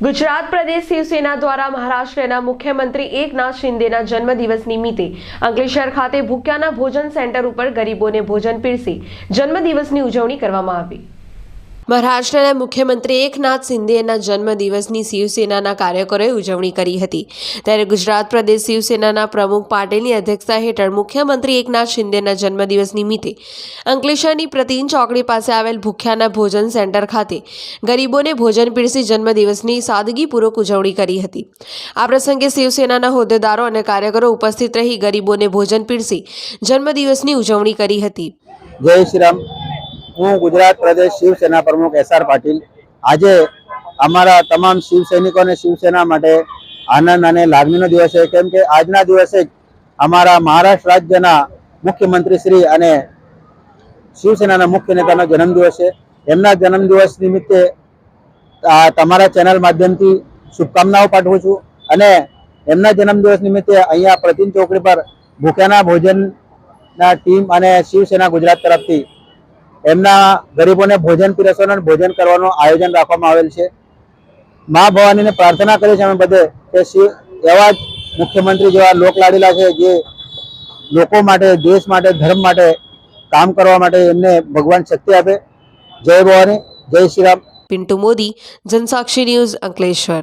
ગુજરાત પ્રદેશ શિવસેના દ્વારા મહારાષ્ટ્રના મુખ્યમંત્રી એકનાથ શિંદેના જન્મદિવસ નિમિત્તે અંકલેશ્વર ખાતે ભૂખ્યાના ભોજન સેન્ટર ઉપર ગરીબોને ભોજન પીરસી જન્મદિવસની ઉજવણી કરવામાં આવી. મહારાષ્ટ્રના મુખ્યમંત્રી એકનાથ શિંદેના જન્મદિવસની શિવસેનાના કાર્યકરોએ ઉજવણી કરી હતી. ત્યારે ગુજરાત પ્રદેશ શિવસેનાના પ્રમુખ પાટીલની અધ્યક્ષતા હેઠળ મુખ્યમંત્રી એકનાથ શિંદેના જન્મદિવસ નિમિત્તે અંકલેશ્વરની પ્રતિન ચોકડી પાસે આવેલ ભૂખ્યાના ભોજન સેન્ટર ખાતે ગરીબોને ભોજન પીરસી જન્મદિવસની સાદગીપૂર્વક ઉજવણી કરી હતી. આ પ્રસંગે શિવસેનાના હોદ્દેદારો અને કાર્યકરો ઉપસ્થિત રહી ગરીબોને ભોજન પીરસી જન્મદિવસની ઉજવણી કરી હતી. જય શ્રી રામ. હું ગુજરાત પ્રદેશ શિવસેના પ્રમુખ એસ આર પાટીલ. આજે અમારા તમામ શિવસૈનિકો અને શિવસેના માટે આનંદ અને લાગણીનો દિવસ છે. કેમ કે આજના દિવસે અમારા મહારાષ્ટ્ર રાજ્યના મુખ્યમંત્રી શ્રી અને શિવસેનાના મુખ્ય નેતાનો જન્મદિવસ છે. એમના જન્મદિવસ નિમિત્તે તમારા ચેનલ માધ્યમથી શુભકામનાઓ પાઠવું છું અને એમના જન્મદિવસ નિમિત્તે અહીંયા પ્રતિન ચોકડી પર ભૂખ્યાના ભોજનના ટીમ અને શિવસેના ગુજરાત તરફથી એમના ગરીબોને ભોજન પીરસવાનું ભોજન કરવાનું આયોજન રાખવામાં આવેલ છે. મા ભવાનીને પ્રાર્થના કરી છે અમે બધે કે શિવ એવા જ મુખ્યમંત્રી જેવા લોકલાડીલા છે જે લોકો માટે, દેશ માટે, ધર્મ માટે કામ કરવા માટે એમને ભગવાન શક્તિ આપે. જય ભવાની, જય શ્રી રામ. પિન્ટુ મોદી, જનસાક્ષી ન્યૂઝ અંકલેશ્વર.